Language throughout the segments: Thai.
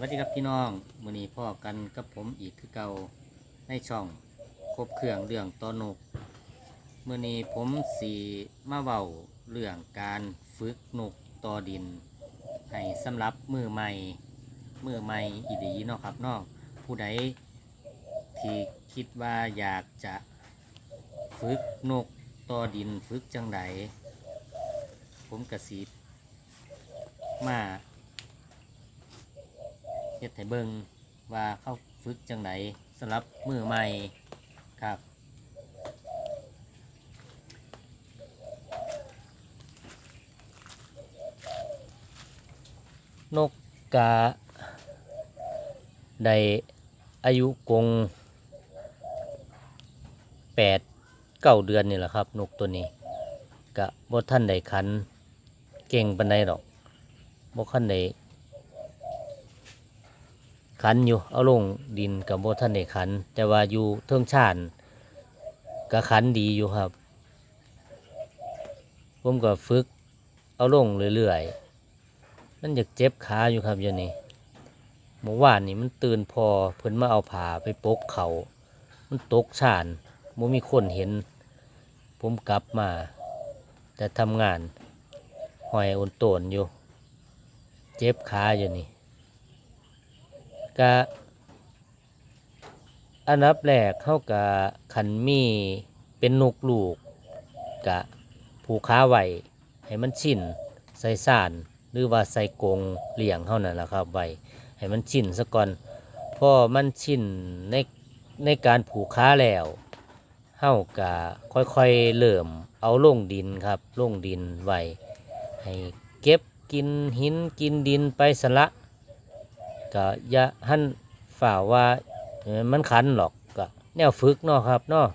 วัสดีครับพี่น้องมือนี้พ่อกันกับผมอีกคือเก่าในช่องครบเครื่องเรื่องต่อนกมือนี้ผมสีมาเว้าเรื่องการฝึกนกต่อดิน ให้สำหรับมือใหม่มือใหม่อีดีเนาะครับนาะผู้ใดที่คิดว่าอยากจะฝึกนกต่อดินฝึกจังไดผมกระสีมา เฮ็ดให้เบิ่งว่าเข้าฝึกจังไดสำหรับมือใหม่ครับนกกาได้อายุกงแปดเก้าเดือนนี่แหละครับ นกตัวนี้กะบ่ท่านได้ขัน เก่งปานใดหรอกบ่คันได้ ขันอยู่ เอาลงดินกับโบท่านได้ขัน แต่ว่าอยู่เทิงชานก็ขันดีอยู่ครับ ผมก็ฝึก เอาลงเรื่อยๆมันอยากเจ็บขาอยู่ครับอย่างนี้เมื่อวานนี่มันตื่นพอเพิ่นมาเอาผ้าไปปกเขามันตกชานมมีคนเห็น ผมกลับมา แต่ทำงานหอยอุนโตนอยู่ เจ็บขาอยู่นี่ ก็อันดับแรกเข้ากับขันมีเป็นนกลูกกะผูกขาไว้ให้มันชินใส่สานหรือว่าใส่กงเลี้ยงเท่านั้นแหละครับไว้ให้มันชินซะก่อนพอมันชินในในการผูกขาแล้วเฮากะค่อยๆเริ่มเอาลงดินครับลงดินไว้ให้เก็บกินหินกินดินไปสละ ก็อย่าหันฝ่าว่ามันขันหรอกก็แนวฝึกเนาะครับเนาะ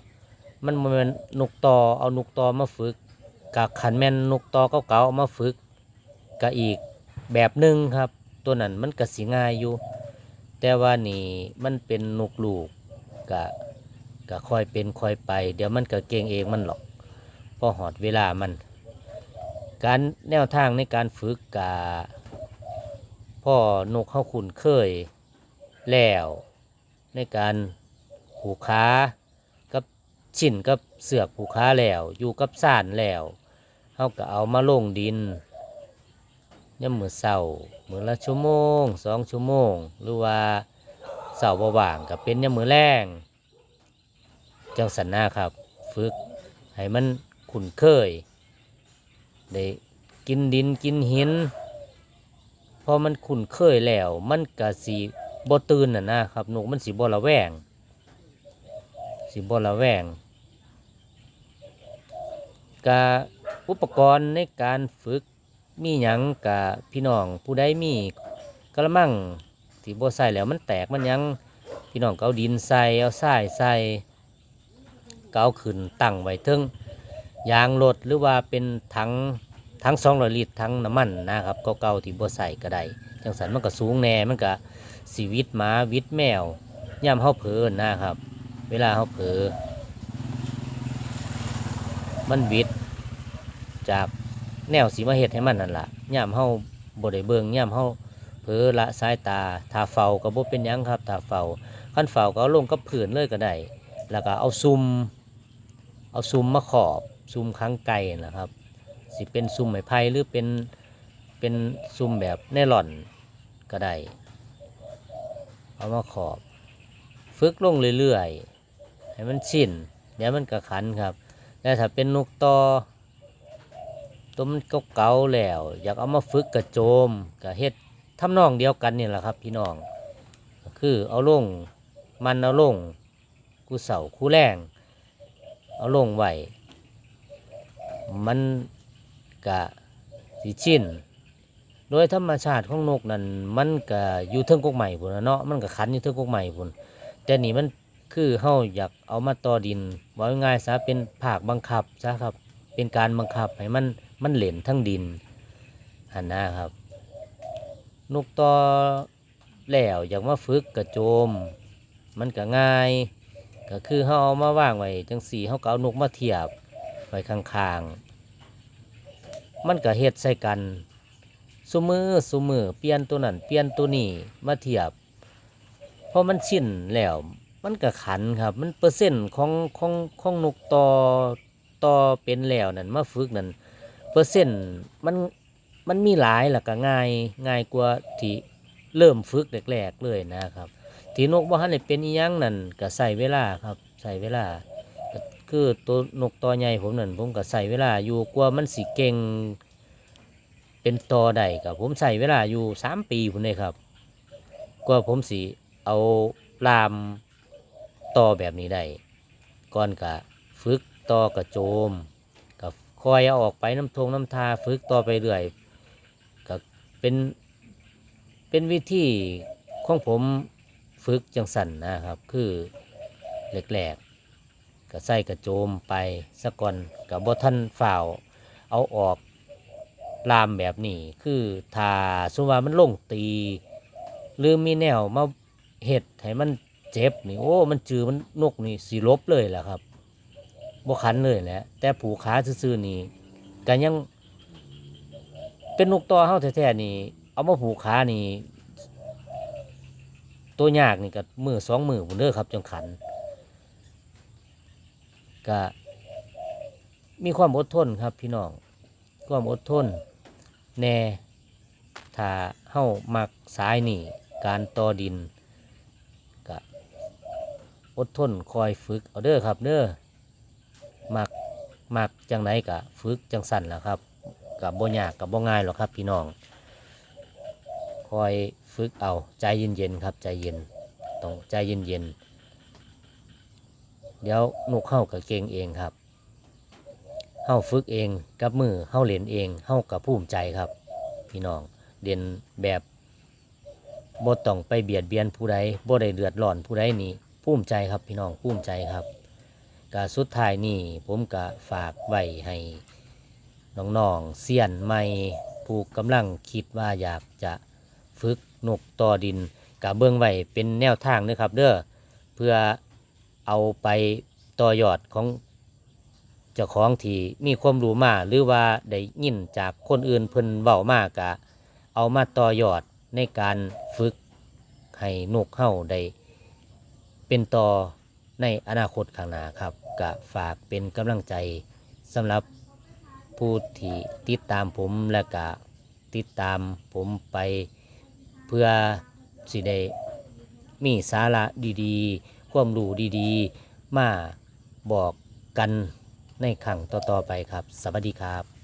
มันมันนกตอเอานกตอมาฝึกกับขันแม่นนกตอเก่าๆเอามาฝึกก็อีกแบบหนึ่งครับ ตัวนั้นมันก็สิง่ายอยู่ แต่ว่านี่มันเป็นนกลูกก็ก็ค่อยเป็นค่อยไป เดี๋ยวมันก็เก่งเองมันหรอกพอหอดเวลามัน การแนวทางในการฝึกกะ พ่อนกเข้าขุนเคยแล้วในการผูกขากับชิ้นกับเสือกผูกขาแล้ว อยู่กับซ่านแล้วเขาก็เอามาลงดินย่ำมือเสามือละชั่วโมงสองชั่วโมง หรือว่าเสาบ่ว่างก็เป็นย่ำมือแรงจังสันนาครับ ฝึกให้มันขุนเคย ได้กินดินกินหิน พอมันคุ้นเคยแล้ว มันก็สีบ่ตื่นน่ะนะครับนกมันสีบ่ระแวงสีบ่ระแวงกะอุปกรณ์ในการฝึกมีหยังกะพี่น้องผู้ใดมีกระมังที่บ่ใส่แล้วมันแตกมันยังพี่น้องเอาดินใส่เอาทรายใส่เอาขึ้นตั้งไว้ทึงยางรถหรือว่าเป็นถัง ทั้งสองร้อยลิตรทั้งน้ำมันนะครับก็เก่าๆที่บ่ใส่ก็ได้จังสันมันก็สูงแน่มันก็สีวิตหมาวิตแมวย่ำเฮาเผลอนะครับ เวลาเฮาเผลอมันวิตจากแนวสีมาเห็ดให้มันนั่นละย่ำเฮาบ่ได้เบิ่งย่ำเฮาเผลอละสายตาทาเฝ้าก็บ่เป็นยังครับทาเฝ้าขั้นเฝ้าก็เอาลงกับผืนเลยก็ได้แล้วก็เอาซุมเอาซุมมาขอบซุมค้างไก่นะครับ สิเป็นซุ่มไม้ไผ่หรือเป็นเป็นซุ่มแบบแน่หล่อนก็ได้เอามาขอบ ฝึกลงเรื่อยๆ ให้มันชินเดี๋ยวมันก็ขันครับแต่ถ้าเป็นนกตอตัวมันเก่าๆแล้ว อยากเอามาฝึกกระโจมกระเฮ็ดทำนองเดียวกันนี่แหละครับ พี่น้องคือเอาลงมันเอาลงกูเสาคู่แรง เอาลงไว้มัน กะสีชินโดยธรรมชาติของนกนั้นมันกะอยู่เทิงกกใหม่พุ่นน่ะเนาะมันกะขันอยู่เทิงกกใหม่พุ่นแต่นี่มันคือเฮาอยากเอามาต่อดินว่าง่ายซะเป็นภาคบังคับซะครับ เป็นการบังคับให้มันมันเหล่นทั้งดินหันนะครับ นกต่อแล้วอยากมาฝึกกระโจม มันก็ง่าย ก็คือเฮาเอามาว่างไว้จังสี่เฮาก็เอานกมาเทียบไว้ข้างๆ มันก็เฮ็ดใส่กันซุมือซุมือเปลี่ยนตัวนั้นเปลี่ยนตัวนี้มาเทียบพอมันชินแล้วมันก็ขันครับ มันเปอร์เซ็นต์ของของของนกต่อต่อเป็นแล้วนั่นมาฝึกนั่นเปอร์เซ็นต์มันมันมีหลายแล้วก็ง่ายง่ายกว่าที่เริ่มฝึกแรกๆเลยนะครับ ที่นกบ่ทันเป็นยังนั่นก็ใส่เวลาครับใส่เวลา คือตัวนกตัวใหญ่ผมนั่นผมก็ใส่เวลาอยู่กว่ามันสิเก่งเป็นตอได้กับผมใส่เวลาอยู่สามปีพุ่นเลยครับกว่าผมสิเอาลามต่อแบบนี้ได้ก่อนกะฝึกตอกระโจมกับคอยเอาออกไปน้ำทงน้ำทาฝึกต่อไปเรื่อยก็เป็นเป็นวิธีของผมฝึกจังสันนะครับ คือแหลก ก็ใส่กระโจมไปสะก่อนกับบท่านฝ่าวเอาออกลามแบบนี้ คือทาสมมุติว่ามันลงตี หรือมีแนวมาเห็ดให้มันเจ็บนี่โอ้ มันจือมันนกนี่สีลบเลยแหละครับบ่คันเลยแหละแต่ผูขาซื่อๆนี่กันยัง เป็นนกต่อเฮาแท้ๆนี่ เอามาผูกขานี่ ตัวยากนี่ก็มือสองมือผมเด้อครับจังขัน ก็มีความอดทนครับพี่น้องความอดทน แน่ถ้าเฮ้ามักสายนี่การต่อดินก็อดทนคอยฝึกเอาเด้อครับเด้อมักมักจังไหนก็ฝึกจังสั่นแหละครับกับบ่ยากกับบ่ง่ายหรอกครับพี่น้องคอยฝึกเอาใจเย็นๆครับใจเย็นต้องใจเย็นๆ เดี๋ยวนกเข้ากับเก่งเองครับเฮาฝึกเองกับมือเฮาเล่นเองเฮากับภูมิใจครับ พี่น้องเด่นแบบบ่ต้องไปเบียดเบียนผู้ใดบ่ได้เดือดร้อนผู้ใดนี่ภูมิใจครับพี่น้องภูมิใจครับกาสุดท้ายนี่ผมก็ฝากไว้ให้น้องๆเซียนใหม่ผู้กำลังคิดว่าอยากจะฝึกนกต่อดินกับเบื้องไว้เป็นแนวทางนะครับเด้อเพื่อ เอาไปต่อยอดของเจ้าของที่มีความรู้มาหรือว่าได้ยินจากคนอื่นเพิ่นเว้ามากะเอามาต่อยอดในการฝึกให้นกเข้าได้เป็นต่อในอนาคตข้างหน้าครับกะฝากเป็นกำลังใจสำหรับผู้ที่ติดตามผมและกะติดตามผมไปเพื่อสิได้มีสาระดีๆ ความรู้ดีๆ มาบอกกันในครั้งต่อๆไปครับ สวัสดีครับ